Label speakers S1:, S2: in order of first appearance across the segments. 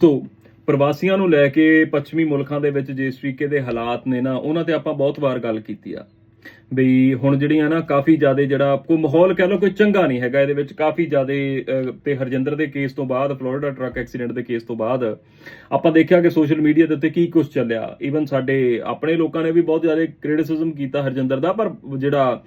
S1: ਸੋ ਪ੍ਰਵਾਸੀਆਂ ਨੂੰ ਲੈ ਕੇ ਪੱਛਮੀ ਮੁਲਕਾਂ ਦੇ ਵਿੱਚ ਜਿਸ ਤਰੀਕੇ ਦੇ ਹਾਲਾਤ ਨੇ ਨਾ ਉਹਨਾਂ ਤੇ ਆਪਾਂ ਬਹੁਤ ਵਾਰ ਗੱਲ ਕੀਤੀ ਆ। ਬਈ ਹੁਣ ਜਿਹੜੀਆਂ ਨਾ ਕਾਫੀ ਜ਼ਿਆਦਾ ਜਿਹੜਾ ਕੋਈ ਮਾਹੌਲ ਕਹਿ ਲਓ ਕੋਈ ਚੰਗਾ ਨਹੀਂ ਹੈਗਾ ਇਹਦੇ ਵਿੱਚ ਕਾਫੀ ਜ਼ਿਆਦਾ ਅਹ, ਤੇ ਹਰਜਿੰਦਰ ਦੇ ਕੇਸ ਤੋਂ ਬਾਅਦ ਫਲੋਰੀਡਾ ਟਰੱਕ ਐਕਸੀਡੈਂਟ ਦੇ ਕੇਸ ਤੋਂ ਬਾਅਦ ਆਪਾਂ ਦੇਖਿਆ ਕਿ ਸੋਸ਼ਲ ਮੀਡੀਆ ਦੇ ਉੱਤੇ ਕੀ ਕੁਝ ਚੱਲਿਆ। ਈਵਨ ਸਾਡੇ ਆਪਣੇ ਲੋਕਾਂ ਨੇ ਵੀ ਬਹੁਤ ਜ਼ਿਆਦਾ ਕ੍ਰਿਟਿਸਿਜ਼ਮ ਕੀਤਾ ਹਰਜਿੰਦਰ ਦਾ ਪਰ ਜਿਹੜਾ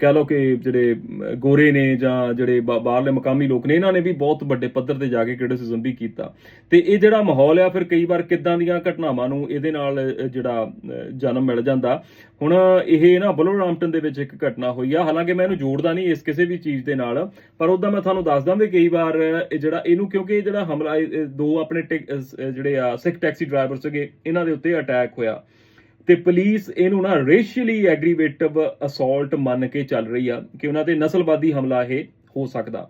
S1: ਕਹਿ ਲਓ ਕਿ ਜਿਹੜੇ ਗੋਰੇ ਨੇ ਜਾਂ ਜਿਹੜੇ ਬਾ- ਬਾਹਰਲੇ ਮਕਾਮੀ ਲੋਕ ਨੇ ਇਹਨਾਂ ਨੇ ਵੀ ਬਹੁਤ ਵੱਡੇ ਪੱਧਰ ਤੇ ਜਾ ਕੇ ਕ੍ਰਿਟਿਸਿਜ਼ਮ ਵੀ ਕੀਤਾ। ਤੇ ਇਹ ਜਿਹੜਾ ਮਾਹੌਲ ਆ ਫਿਰ ਕਈ ਵਾਰ ਕਿੱਦਾਂ ਦੀਆਂ ਘਟਨਾਵਾਂ ਨੂੰ ਇਹਦੇ ਨਾਲ ਜਿਹੜਾ ਜਨਮ ਮਿਲ ਜਾਂਦਾ। ਹੁਣ ਇਹ ਨਾ ਬਲੋਰਾਮਟਨ ਦੇ ਵਿੱਚ ਇੱਕ ਘਟਨਾ ਹੋਈ ਆ। ਹਾਲਾਂਕਿ ਮੈਂ ਇਹਨੂੰ ਜੋੜਦਾ ਨਹੀਂ ਇਸ ਕਿਸੇ ਵੀ ਚੀਜ਼ ਦੇ ਨਾਲ ਪਰ ਉਦਾਂ ਮੈਂ ਤੁਹਾਨੂੰ ਦੱਸਦਾ ਵੀ ਕਈ ਵਾਰ ਇਹ ਜਿਹੜਾ ਇਹਨੂੰ ਕਿਉਂਕਿ ਇਹ ਜਿਹੜਾ ਹਮਲਾ ਦੋ ਆਪਣੇ ਟਿਕ- ਅਹ, ਜਿਹੜੇ ਆ ਸਿੱਖ ਟੈਕਸੀ ਡਰਾਈਵਰ ਸੀਗੇ ਇਹਨਾਂ ਦੇ ਉੱਤੇ ਅਟੈਕ ਹੋਇਆ। ਤੇ ਪੁਲਿਸ ਇਹਨੂੰ ਨਾ ਰੇਸ਼ੀਅਲੀ ਐਗਰੀਵੇਟਿਵ ਅਸੌਲਟ ਮੰਨ ਕੇ ਚੱਲ ਰਹੀ ਆ ਕਿ ਉਹਨਾਂ ਤੇ ਨਸਲਵਾਦੀ ਹਮਲਾ ਇਹ ਹੋ ਸਕਦਾ।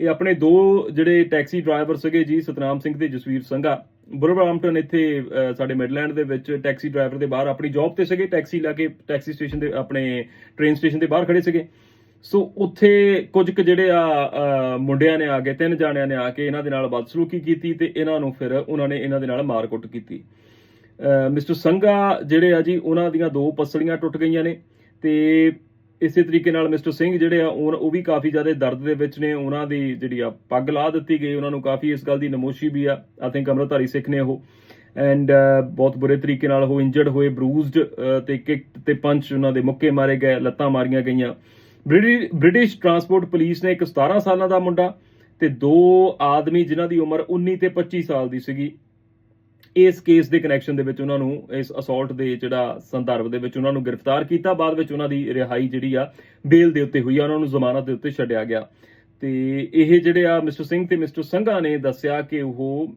S1: ਇਹ ਆਪਣੇ ਦੋ ਜਿਹੜੇ ਟੈਕਸੀ ਡਰਾਈਵਰ ਸੀਗੇ ਜੀ, ਸਤਨਾਮ ਸਿੰਘ ਤੇ ਜਸਵੀਰ ਸੰਘਾ। ਬੁਰਬਰਾਮਟਨ ਇੱਥੇ ਸਾਡੇ ਮਿਡਲੈਂਡ ਦੇ ਵਿੱਚ ਟੈਕਸੀ ਡਰਾਈਵਰ ਦੇ ਬਾਹਰ ਆਪਣੀ ਜੌਬ ਤੇ ਸੀਗੇ, ਟੈਕਸੀ ਲਾ ਕੇ ਟੈਕਸੀ ਸਟੇਸ਼ਨ ਦੇ, ਆਪਣੇ ਟ੍ਰੇਨ ਸਟੇਸ਼ਨ ਦੇ ਬਾਹਰ ਖੜੇ ਸੀਗੇ। ਸੋ ਉੱਥੇ ਕੁਝ ਕੁ ਜਿਹੜੇ ਆ ਮੁੰਡਿਆਂ ਨੇ ਆ ਕੇ ਤਿੰਨ ਜਾਣਿਆਂ ਨੇ ਆ ਕੇ ਇਹਨਾਂ ਦੇ ਨਾਲ ਬਦਸਲੂਕੀ ਕੀਤੀ ਤੇ ਇਹਨਾਂ ਨੂੰ ਫਿਰ ਉਹਨਾਂ ਨੇ ਇਹਨਾਂ ਦੇ ਨਾਲ ਮਾਰਕੁੱਟ ਕੀਤੀ। ਮਿਸਟਰ ਸੰਘਾ ਜਿਹੜੇ ਆ ਜੀ, ਉਹਨਾਂ ਦੀਆਂ ਦੋ ਪਸਲੀਆਂ ਟੁੱਟ ਗਈਆਂ ਨੇ ਤੇ ਇਸੇ ਤਰੀਕੇ ਨਾਲ ਮਿਸਟਰ ਸਿੰਘ ਜਿਹੜੇ ਆ, ਉਹ ਉਹ ਵੀ ਕਾਫੀ ਜ਼ਿਆਦਾ ਦਰਦ ਦੇ ਵਿੱਚ ਨੇ, ਉਹਨਾਂ ਦੀ ਜਿਹੜੀ ਆ ਪੱਗ ਲਾ ਦਿੱਤੀ ਗਈ, ਉਹਨਾਂ ਨੂੰ ਕਾਫੀ ਇਸ ਗੱਲ ਦੀ ਨਮੋਸ਼ੀ ਵੀ ਆ ਆਈ ਥਿੰਕ ਅਮਰਤਾਰੀ ਸਿੱਖ ਨੇ ਉਹ। ਐਂਡ ਬਹੁਤ ਬੁਰੇ ਤਰੀਕੇ ਨਾਲ ਉਹ ਇੰਜਰਡ ਹੋਏ ਬਰੂਜ਼ਡ ਤੇ ਕਿਕ ਤੇ ਪੰਚ ਉਹਨਾਂ ਦੇ ਮੁੱਕੇ ਮਾਰੇ ਗਏ, ਲੱਤਾਂ ਮਾਰੀਆਂ ਗਈਆਂ। ਬ੍ਰਿਟਿਸ਼ ਬ੍ਰਿਟਿਸ਼ ਟਰਾਂਸਪੋਰਟ ਪੁਲਿਸ ਨੇ ਇੱਕ 17 ਸਾਲਾਂ ਦਾ ਮੁੰਡਾ ਤੇ ਦੋ ਆਦਮੀ ਜਿਨ੍ਹਾਂ ਦੀ ਉਮਰ 19 ਤੇ 25 ਸਾਲ ਦੀ ਸੀਗੀ। ਇਸ ਕੇਸ ਦੇ ਕਨੈਕਸ਼ਨ ਦੇ ਵਿੱਚ ਉਹਨਾਂ ਨੂੰ, ਇਸ ਅਸੌਲਟ ਦੇ ਜਿਹੜਾ ਸੰਦਰਭ ਦੇ ਵਿੱਚ ਉਹਨਾਂ ਨੂੰ ਗ੍ਰਿਫਤਾਰ ਕੀਤਾ, ਬਾਅਦ ਵਿੱਚ ਉਹਨਾਂ ਦੀ ਰਿਹਾਈ ਜਿਹੜੀ ਆ ਬੇਲ ਦੇ ਉੱਤੇ ਹੋਈ ਆ, ਉਹਨਾਂ ਨੂੰ ਜ਼ਮਾਨਤ ਦੇ ਉੱਤੇ ਛੱਡਿਆ ਗਿਆ। ਤੇ ਇਹ ਜਿਹੜੇ ਆ ਮਿਸਟਰ ਸਿੰਘ ਤੇ ਮਿਸਟਰ ਸੰਘਾ ਨੇ ਦੱਸਿਆ ਕਿ ਉਹ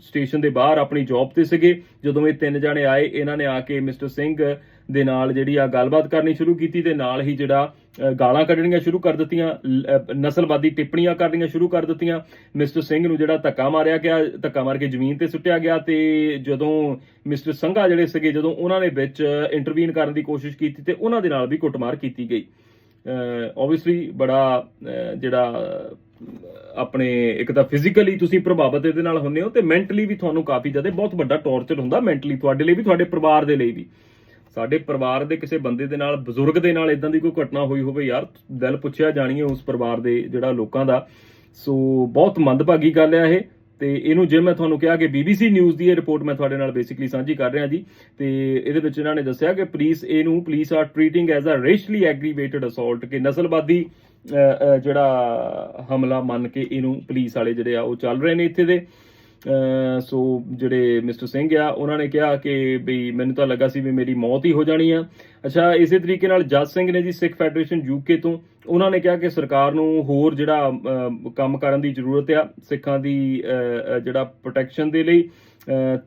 S1: ਸਟੇਸ਼ਨ ਦੇ ਬਾਹਰ ਆਪਣੀ ਜੌਬ ਤੇ ਸੀਗੇ। ਜਦੋਂ ਇਹ ਤਿੰਨ ਜਣੇ ਆਏ, ਇਹਨਾਂ ਨੇ ਆ ਕੇ ਮਿਸਟਰ ਸਿੰਘ ਦੇ ਨਾਲ ਜਿਹੜੀ ਆ ਗੱਲਬਾਤ ਕਰਨੀ ਸ਼ੁਰੂ ਕੀਤੀ ਤੇ ਨਾਲ ਹੀ ਜਿਹੜਾ ਗਾਲਾਂ ਕੱਢਣੀਆਂ ਸ਼ੁਰੂ ਕਰ ਦਿੱਤੀਆਂ, ਲ- ਨਸਲਵਾਦੀ ਟਿੱਪਣੀਆਂ ਕਰਨੀਆਂ ਸ਼ੁਰੂ ਕਰ ਦਿੱਤੀਆਂ। ਮਿਸਟਰ ਸਿੰਘ ਨੂੰ ਜਿਹੜਾ ਧੱਕਾ ਮਾਰਿਆ ਗਿਆ, ਧੱਕਾ ਮਾਰ ਕੇ ਜ਼ਮੀਨ ਤੇ ਸੁੱਟਿਆ ਗਿਆ ਤੇ ਜਦੋਂ ਮਿਸਟਰ ਸੰਘਾ ਜਿਹੜੇ ਸੀਗੇ, ਜਦੋਂ ਉਹਨਾਂ ਨੇ ਵਿੱਚ ਇੰਟਰਵੀਨ ਕਰਨ ਦੀ ਕੋਸ਼ਿਸ਼ ਕੀਤੀ ਤੇ ਉਹਨਾਂ ਦੇ ਨਾਲ ਵੀ ਕੁੱਟਮਾਰ ਕੀਤੀ ਗਈ। ਆਬਵੀਅਸਲੀ ਬੜਾ ਜਿਹੜਾ ਆਪਣੇ ਇੱਕ ਤਾਂ ਫਿਜ਼ੀਕਲੀ ਤੁਸੀਂ ਪ੍ਰਭਾਵਿਤ ਇਹਦੇ ਨਾਲ ਹੁੰਦੇ ਹੋ ਤੇ ਮੈਂਟਲੀ ਵੀ ਤੁਹਾਨੂੰ ਕਾਫੀ ਜ਼ਿਆਦਾ, ਬਹੁਤ ਵੱਡਾ ਟੌਰਚਰ ਹੁੰਦਾ ਮੈਂਟਲੀ ਤੁਹਾਡੇ ਲਈ ਵੀ, ਤੁਹਾਡੇ ਪਰਿਵਾਰ ਦੇ ਲਈ ਵੀ। ਸਾਡੇ ਪਰਿਵਾਰ ਦੇ ਕਿਸੇ ਬੰਦੇ ਦੇ ਨਾਲ, ਬਜ਼ੁਰਗ ਦੇ ਨਾਲ ਇਦਾਂ ਦੀ ਕੋਈ ਘਟਨਾ ਹੋਈ ਹੋਵੇ ਯਾਰ, ਦਿਲ ਪੁੱਛਿਆ ਜਾਣੀ ਹੈ ਉਸ ਪਰਿਵਾਰ ਦੇ ਜਿਹੜਾ ਲੋਕਾਂ ਦਾ। ਸੋ ਬਹੁਤ ਮੰਦਭਾਗੀ ਗੱਲ ਹੈ ਇਹ ਤੇ ਇਹਨੂੰ ਜੇ ਮੈਂ ਤੁਹਾਨੂੰ ਕਿਹਾ ਕਿ BBC ਨਿਊਜ਼ ਦੀ ਇਹ ਰਿਪੋਰਟ ਮੈਂ ਤੁਹਾਡੇ ਨਾਲ ਬੇਸਿਕਲੀ ਸਾਂਝੀ ਕਰ ਰਿਹਾ ਜੀ, ਤੇ ਇਹਦੇ ਵਿੱਚ ਇਹਨਾਂ ਨੇ ਦੱਸਿਆ ਕਿ ਪੁਲਿਸ ਇਹਨੂੰ police are treating as a racially aggravated assault ਕਿ ਨਸਲਵਾਦੀ ਜਿਹੜਾ ਹਮਲਾ ਮੰਨ ਕੇ ਇਹਨੂੰ ਪੁਲਿਸ ਵਾਲੇ ਜਿਹੜੇ ਆ ਉਹ ਚੱਲ ਰਹੇ ਨੇ ਇੱਥੇ ਦੇ। ਸੋ ਜਿਹੜੇ ਮਿਸਟਰ ਸਿੰਘ ਆ, ਉਹਨਾਂ ਨੇ ਕਿਹਾ ਕਿ ਵੀ ਮੈਨੂੰ ਤਾਂ ਲੱਗਾ ਸੀ ਵੀ ਮੇਰੀ ਮੌਤ ਹੀ ਹੋ ਜਾਣੀ ਆ। ਅੱਛਾ, ਇਸੇ ਤਰੀਕੇ ਨਾਲ ਜੱਜ ਸਿੰਘ ਨੇ ਜੀ ਸਿੱਖ ਫੈਡਰੇਸ਼ਨ ਯੂਕੇ ਤੋਂ, ਉਹਨਾਂ ਨੇ ਕਿਹਾ ਕਿ ਸਰਕਾਰ ਨੂੰ ਹੋਰ ਜਿਹੜਾ ਕੰਮ ਕਰਨ ਦੀ ਜ਼ਰੂਰਤ ਆ, ਸਿੱਖਾਂ ਦੀ ਜਿਹੜਾ ਪ੍ਰੋਟੈਕਸ਼ਨ ਦੇ ਲਈ।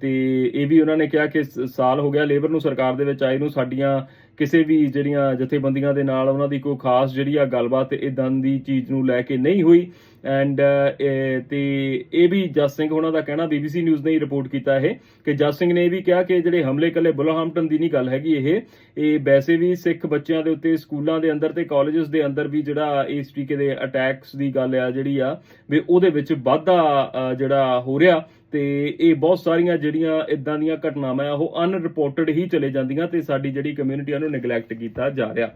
S1: ਤੇ ਇਹ ਵੀ ਉਹਨਾਂ ਨੇ ਕਿਹਾ ਕਿ ਸਾਲ ਹੋ ਗਿਆ ਲੇਬਰ ਨੂੰ ਸਰਕਾਰ ਦੇ ਵਿੱਚ ਆਏ ਨੂੰ, ਸਾਡੀਆਂ ਕਿਸੇ ਵੀ ਜਿਹੜੀਆਂ ਜਥੇਬੰਦੀਆਂ ਦੇ ਨਾਲ ਉਹਨਾਂ ਦੀ ਕੋਈ ਖਾਸ ਜਿਹੜੀ ਆ ਗੱਲਬਾਤ ਇਦਾਂ ਦੀ ਚੀਜ਼ ਨੂੰ ਲੈ ਕੇ ਨਹੀਂ ਹੋਈ। ਐਂਡ ਤੇ ਇਹ ਵੀ ਜੱਜ ਸਿੰਘ ਉਹਨਾਂ ਦਾ ਕਹਿਣਾ BBC ਨਿਊਜ਼ ਨੇ ਰਿਪੋਰਟ ਕੀਤਾ ਇਹ, ਕਿ ਜੱਜ ਸਿੰਘ ਨੇ ਇਹ ਵੀ ਕਿਹਾ ਕਿ ਜਿਹੜੇ ਹਮਲੇ ਕੱਲੇ ਬੁਲਹਾਮਟਨ ਦੀ ਨਹੀਂ ਗੱਲ ਹੈਗੀ ਇਹ। ਇਹ ਵੈਸੇ ਵੀ ਸਿੱਖ ਬੱਚਿਆਂ ਦੇ ਉੱਤੇ, ਸਕੂਲਾਂ ਦੇ ਅੰਦਰ ਤੇ ਕਾਲਜਸ ਦੇ ਅੰਦਰ ਵੀ ਜਿਹੜਾ ਇਸ ਤਰੀਕੇ ਦੇ ਅਟੈਕਸ ਦੀ ਗੱਲ ਆ ਜਿਹੜੀ ਆ, ਵੀ ਉਹਦੇ ਵਿੱਚ ਵਾਧਾ ਜਿਹੜਾ ਹੋ ਰਿਹਾ। ਤੇ ਇਹ ਬਹੁਤ ਸਾਰੀਆਂ ਜਿਹੜੀਆਂ ਇਦਾਂ ਦੀਆਂ ਘਟਨਾਵਾਂ ਆ, ਉਹ ਅਨਰਿਪੋਰਟਡ ਹੀ ਚਲੇ ਜਾਂਦੀਆਂ ਤੇ ਸਾਡੀ ਜਿਹੜੀ ਕਮਿਊਨਿਟੀ ਆ ਨੂੰ ਨੈਗਲੈਕਟ ਕੀਤਾ ਜਾ ਰਿਹਾ।